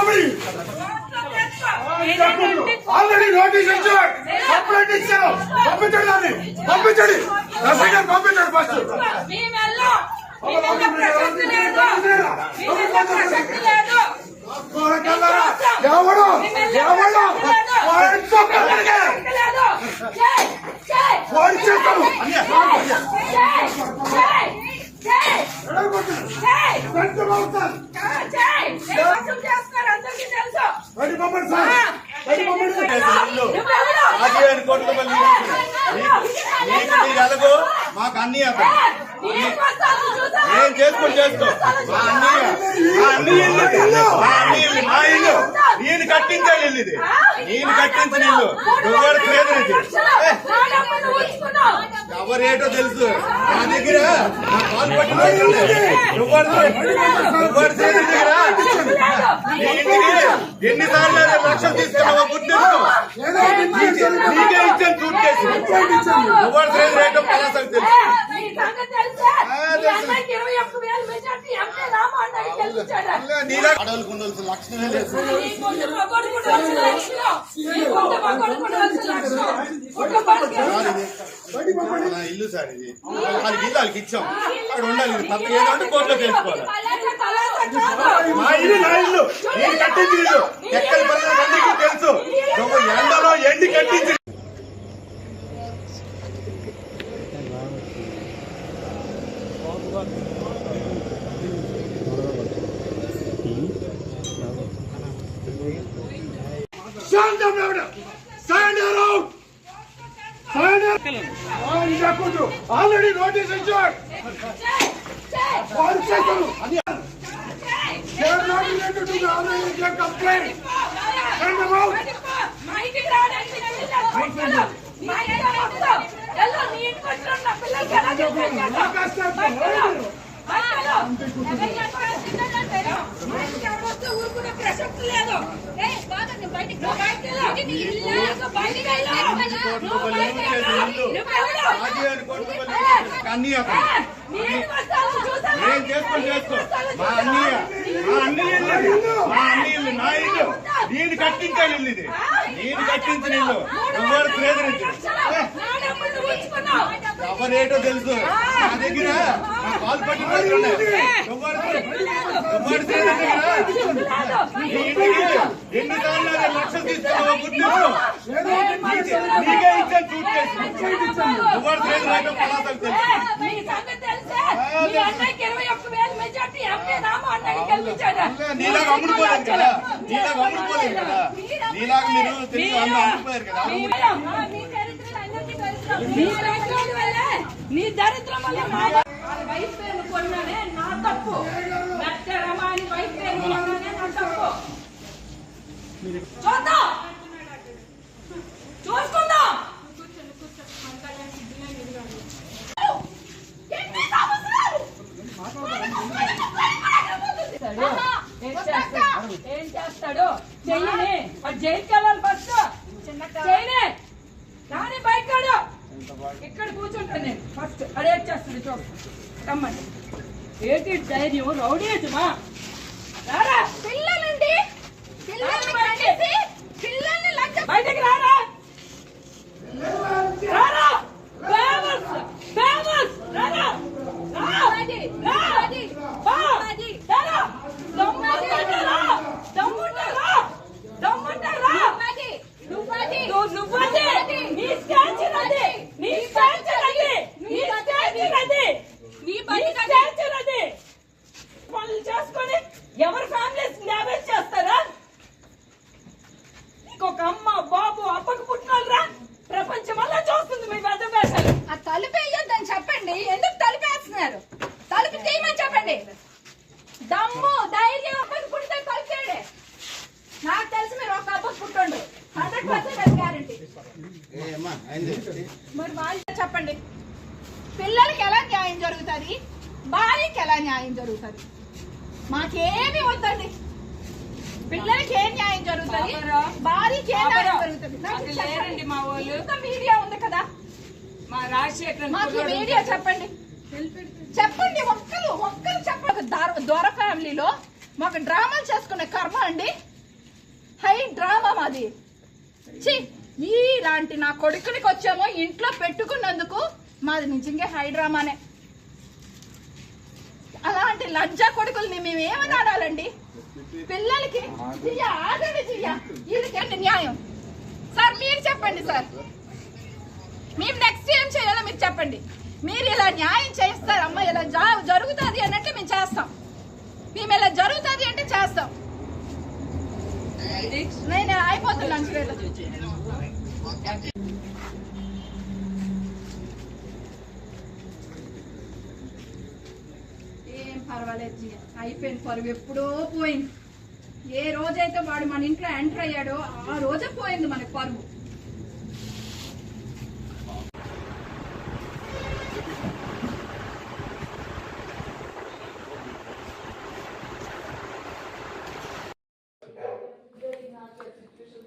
పంపి already notice ఇచ్చాడు complaint ఇచ్చాను పంపించండి దాన్ని పంపించండి ఎస్ఐ గారు పంపించండి ఫస్ట్ ఎవడు ఎవడు వాడిని బయట పంపండి సార్ బయట పంపండి కోట్ల నీకు అలగు మాకు అన్ని అతను ఏం చేసుకొని చేసుకో మా అన్నయ్య మా అన్నయ్య ఇల్లు మా అన్నయ్య ఇల్లు మా ఇల్లు నేను కట్టించే ఇల్లు ఇది నేను కట్టించిన ఇల్లు నువ్వు లేదు ఇది ఎవరేటో తెలుసు నా దగ్గర నా కాలు పట్టిన నువ్వు నువ్వు ఎన్నిసార్లు లక్షలు తీసుకున్నావో గుర్తించు. ఏదో ఒకటి ఇచ్చేసి నీకే ఇచ్చాను సూట్ కేసు తెలుసు. ఇల్లు సార్ ఇది. వాళ్ళకి ఇల్లు వాళ్ళకి ఇచ్చాం. అక్కడ ఉండాలి ఇది పక్క ఏదో అంటే కోర్టులో తెలుసుకోవాలి మా ఇల్లు నా ఇల్లు. నేను కట్టించి ఇల్లు. ఎక్కడ తెలుసు. నువ్వు ఎండలో ఎండి కట్టించి Stand up! Stand around! Already notice ఇచ్చాడు. Not related to the other Indian complaint. Send them out. ప్రసక్తి లేదు ఏ బాగా నేను బయటికి రా. బయటికి ఏం చేసుకొని చేసుకో. మా అన్నయ్య మా అన్నయ్య ఇల్లు మా అన్నయ్య ఇల్లు నా ఇల్లు. నేను కట్టించాను ఇల్లు ఇది. నేను కట్టించిన ఇల్లు. నువ్వు ప్రేదరించు ఎవరు ఏటో తెలుసు. నా దగ్గర నా కాల్ పట్టి ఎన్ని ఉన్నాయి. లక్షలు తీసుకున్నావు గుర్తించు. నీకే ఇచ్చాను సూట్ కేసు నువ్వు ట్రైన్ రేటు తెలుసు. తెలుసా? మీ అన్నయ్యకి ఇరవై ఒక్క వేల మెజార్టీ ఎంపీ రామ అన్నయ్యకి గెలిపించాడు. నీలాగా అమ్ముడుపోలేదు కదా నీలాగా అమ్ముడుపోలేదు కదా నీలాగా మీరు తెలుగు అందరూ అమ్ముడుపోయారు కదా నీ దరిద్రం వల్లే, నీ దరిద్రం వల్లే మా వాళ్ళ వైఫ్ పేరును కొన్నానే నా తప్పు మెట్ట రమాని వైఫ్ పేరును కొన్నానే నా తప్పు చూద్దాం ఇక్కడ కూర్చుంటాను నేను. ఫస్ట్ అడే వచ్చేస్తుంది చూడండి రమ్మని. ఏంటి ధైర్యం? రౌడీజమా రారా మరి వాళ్ళు చెప్పండి. పిల్లలకి ఎలా న్యాయం జరుగుతుంది? భార్యకి ఎలా న్యాయం జరుగుతుంది? మాకేమి వద్దండి. పిల్లలకి ఏం న్యాయం జరుగుతుంది. భార్యకి ఏ న్యాయం. జరుగుతుంది. లేరండి మా వాళ్ళు. మీడియా ఉంది కదా. మా రాజశేఖర్ మాకు మీడియా చెప్పండి. చెప్పండి ఒక్కరు ఒక్కరు చెప్పండి. దొర- ఫ్యామిలీలో మాకు డ్రామాలు చేసుకునే కర్మ అండి. హై డ్రామా మాది. ఇలాంటి నా కొడుకునికి వచ్చామో ఇంట్లో పెట్టుకున్నందుకు మాది నిజంగా హైడ్రామానే అలాంటి లంజా కొడుకుల్ని మేము ఏమని ఆడాలండి పిల్లలకి జియ్య ఆగండి జియ్య వీళ్ళకండి న్యాయం? సార్ మీరు చెప్పండి సార్. మేము నెక్స్ట్ ఏం చేయాలో మీరు చెప్పండి. మీరు ఇలా న్యాయం చేస్తారు అమ్మ ఇలా జరుగుతుంది అన్నట్టు మేము చేస్తాం. మేము ఇలా జరుగుతుంది అంటే చేస్తాం. నేను అయిపోతున్నాను శ్వేత. ఏం పర్వాలేదు అయిపోయింది పరువు ఎప్పుడో పోయింది. ఏ రోజైతే వాడు మన ఇంట్లో ఎంటర్ అయ్యాడో ఆ రోజే పోయింది మనకి పరువు.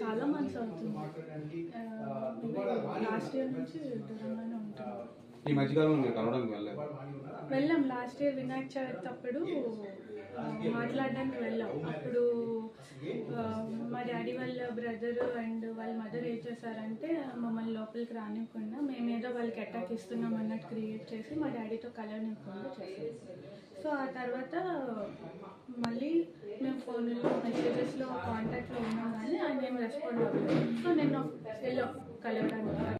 చాలా మంత్స్ అవుతుంది. లాస్ట్ ఇయర్ నుంచి దూరంగానే ఉంటున్నాం. ఈ మధ్యకాలంలో మీరు కలవడానికి వెళ్ళలేదు. వెళ్ళాం. లాస్ట్ ఇయర్ వినాయక చవితి అప్పుడు మాట్లాడడానికి వెళ్ళాం. అప్పుడు మా డాడీ వాళ్ళ బ్రదర్ అండ్ వాళ్ళ మదర్ ఏం చేశారంటే మమ్మల్ని లోపలికి రానివ్వకుండా మేమేదో వాళ్ళకి అటాక్ ఇస్తున్నాం అన్నట్టు క్రియేట్ చేసి మా డాడీతో కలవనివ్వకుండా చేశారు. సో ఆ తర్వాత మళ్ళీ మేము ఫోన్లో మెసేజెస్లో కాంటాక్ట్లో ఉన్నాం కానీ ఆయన ఏం రెస్పాండ్ అవ్వలేదు. సో నేను వెళ్ళాం కలవడానికి